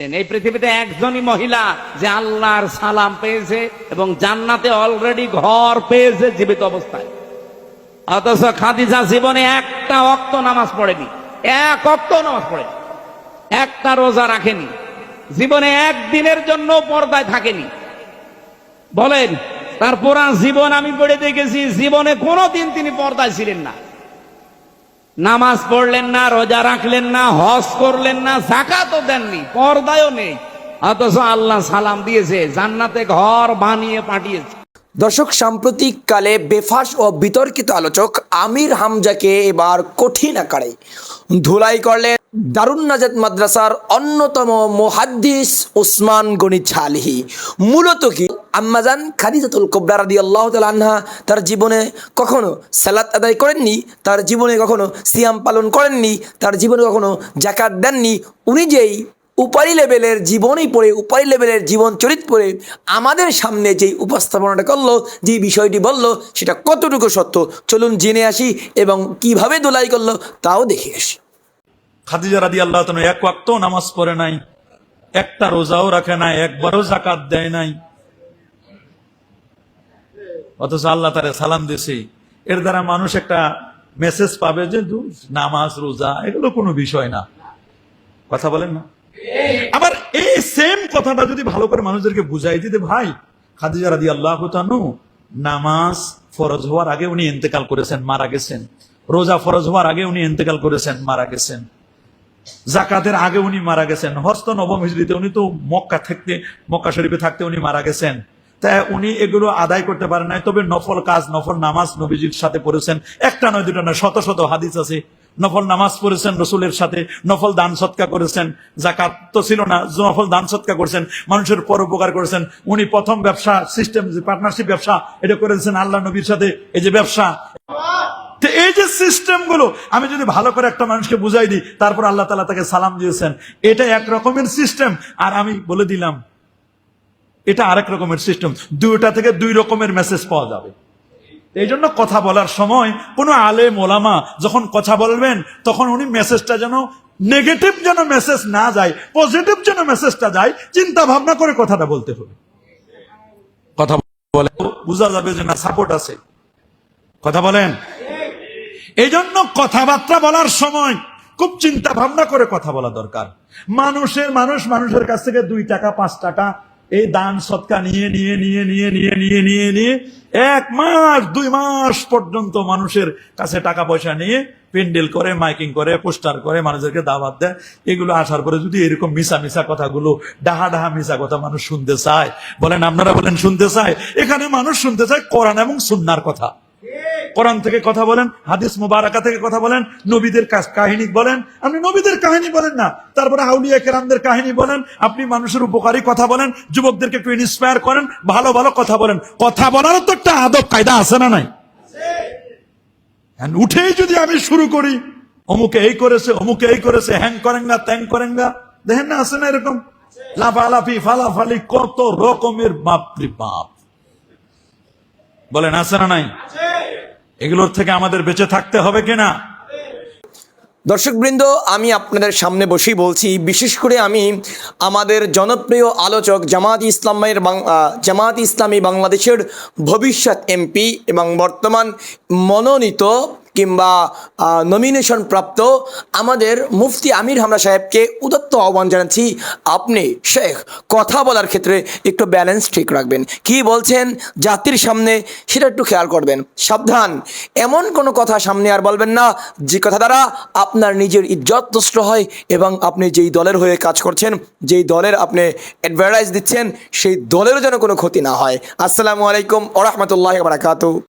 এই পৃথিবীতে একজনই মহিলা যে আল্লাহর সালাম পেয়েছে এবং জান্নাতে অলরেডি ঘর পেয়েছে জীবিত অবস্থায়। অথচ খাদিজা জীবনে একটা অক্ত নামাজ পড়েনি, এক অক্ত নামাজ পড়েনি, একটা রোজা রাখেনি, জীবনে একদিনের জন্য পর্দায় থাকেনি। বলেন, তার পুরা জীবন আমি পড়ে দেখেছি, জীবনে কোনোদিন তিনি পর্দায় ছিলেন না। নামাজ পড়লেন না, রোজা রাখলেন না, হজ করলেন না জাকাতও দেননি, পর্দায়ও নেই। অথচ আল্লাহ সালাম দিয়েছে, জান্নাতে ঘর বানিয়ে পাঠিয়েছে। দর্শক সাম্প্রতিক কালে বেফাস ও বিতর্কিত আলোচক আমির হামজাকে এবার কঠিন আকারে ধুলাই করলেন। দারুণ নাজাত মাদ্রাসার অন্যতম মোহাদ্দিস ওসমান গনি ছালহি। মূলত কি? আম্মাজান খাদিজাতুল কোবরা রাদি আল্লাহ আনহা তার জীবনে কখনো সালাত আদায় করেননি, তার জীবনে কখনো সিয়াম পালন করেননি, তার জীবনে কখনো জাকাত দেননি। উনি যেই উপারি লেভেলের জীবনই পড়ে, উপারি লেভেলের জীবন চরিত পড়ে, আমাদের সামনে যেই উপস্থাপনাটা করল যে বিষয়টি বলল, সেটা কতটুকু সত্য? চলুন জেনে আসি এবং কীভাবে দোলাই করল, তাও দেখে আসি। খাদিজা রাদি আল্লাহ এক ওয়াক্ত নামাজ পড়ে নাই, একটা রোজাও রাখে নাই, একবারও জাকাত দেয় নাই। অথচ আল্লাহ তারা সালাম দিছে এর দ্বারা মানুষ একটা মেসেজ পাবে যে নামাজ, রোজা, এগুলো কোনো বিষয় না। কথা বলেন না? আবার এই সেম কথাটা যদি ভালো করে মানুষদেরকে বুঝাই দিতে ভাই, খাদিজা রাদি আল্লাহ নামাজ ফরজ হওয়ার আগে উনি ইন্তেকাল করেছেন, মারা গেছেন। রোজা ফরজ হওয়ার আগে উনি ইন্তেকাল করেছেন, মারা গেছেন। জাকাতের আগে উনি মারা গেছেন। হস্ত নবম হিজড়িতে উনি তো মক্কা থাকতে, মক্কা শরীফে থাকতে উনি মারা গেছেন। তাই উনি এগুলো আদায় করতে পারেন নাই, তবে নফল কাজ, নফল নামাজ নবীজির সাথে পড়েছেন। একটা নয় দুটো নয়, শত শত হাদিস আছে। নফল নামাজ পড়েছেন রসুলের সাথে, নফল দান সৎকা করেছেন। জাকাত তো ছিল না, নফল দান সৎকা করেছেন, মানুষের পরোপকার করেছেন। উনি প্রথম ব্যবসা সিস্টেম যে পার্টনারশিপ ব্যবসা, এটা করেছেন আল্লাহ নবীর সাথে, এই যে ব্যবসা। তো এই যে সিস্টেমগুলো আমি যদি ভালো করে একটা মানুষকে বুঝাই দিই, তারপর আল্লাহ তালা তাকে সালাম দিয়েছেন, এটা এক রকমের সিস্টেম। আর আমি বলে দিলাম, এটা আরেক রকমের সিস্টেম। দুইটা থেকে দুই রকমের মেসেজ পাওয়া যাবে। এই জন্য কথা বলার সময় কোনো আলে মোলামা যখন কথা বলবেন, তখন উনি মেসেজটা যেন নেগেটিভ যেন মেসেজ না যায় পজিটিভ যেন মেসেজটা যায়, চিন্তা ভাবনা করে কথাটা বলতে হবে। কথা বলে, বোঝা যাবে যে না সাপোর্ট আছে। কথা বলেন। এই জন্য কথাবার্তা বলার সময় খুব চিন্তা ভাবনা করে কথা বলা দরকার। মানুষের মানুষ মানুষের কাছ থেকে দুই টাকা, পাঁচ টাকা এই দান, সৎকা নিয়ে নিয়ে নিয়ে নিয়ে নিয়ে নিয়ে নিয়ে নিয়ে এক মাস, দুই মাস পর্যন্ত মানুষের কাছে টাকা পয়সা নিয়ে পেন্ডেল করে, মাইকিং করে, পোস্টার করে, মানুষদেরকে দাওয়াত দেয়। এগুলো আসার পরে যদি এরকম মিশা মিশা কথাগুলো, ডাহা ডাহা মিশা কথা মানুষ শুনতে চায়, বলেন আপনারা বলেন শুনতে চায়, এখানে মানুষ শুনতে চায় কোরআন এবং সুন্নার কথা। কোরআন থেকে কথা বলেন, হাদিস মুবারাকা থেকে কথা বলেন, নবীদের কাহিনী বলেন। আপনি নবীদের কাহিনী বলেন না, তারপরে আউলিয়া কেরামদের কাহিনী বলেন, আপনি মানুষের উপকারী কথা বলেন, যুবকদেরকে একটু ইন্সপায়ার করেন, ভালো ভালো কথা বলেন। কথা বলারও তো একটা আদব, কায়দা আছে না নাই? উঠেই যদি আমি শুরু করি, অমুকে এই করেছে, অমুকে এই করেছে, হ্যাং করেন না, ত্যাং করেন না, দেখেন না আছে না এরকম? লাফালাফি, ফালাফালি, কত রকমের বাপরি বাপ। বলেন, আছে না নাই? এগুলোর থেকে আমাদের বেঁচে থাকতে হবে কিনা? দর্শকবৃন্দ, আমি আপনাদের সামনে বসেই বলছি, বিশেষ করে আমি আমাদের জনপ্রিয় আলোচক জামাত ইসলামের জামাত ইসলামী বাংলাদেশের ভবিষ্যৎ এমপি এবং বর্তমান মনোনীত কিংবা নমিনেশন প্রাপ্ত আমাদের মুফতি আমির হামরা সাহেবকে উদত্ত আহ্বান জানাচ্ছি। আপনি, শেখ, কথা বলার ক্ষেত্রে একটু ব্যালেন্স ঠিক রাখবেন। কি বলছেন জাতির সামনে সেটা একটু খেয়াল করবেন। সাবধান, এমন কোনো কথা সামনে আর বলবেন না। যে কথা দ্বারা আপনার নিজের ইজ্জত নষ্ট হয় এবং আপনি যেই দলের হয়ে কাজ করছেন, যেই দলের আপনি অ্যাডভার্টাইজ দিচ্ছেন, সেই দলেরও যেন কোনো ক্ষতি না হয়। আসসালামু আলাইকুম ওরহমতুল্লাহ বারাকাতু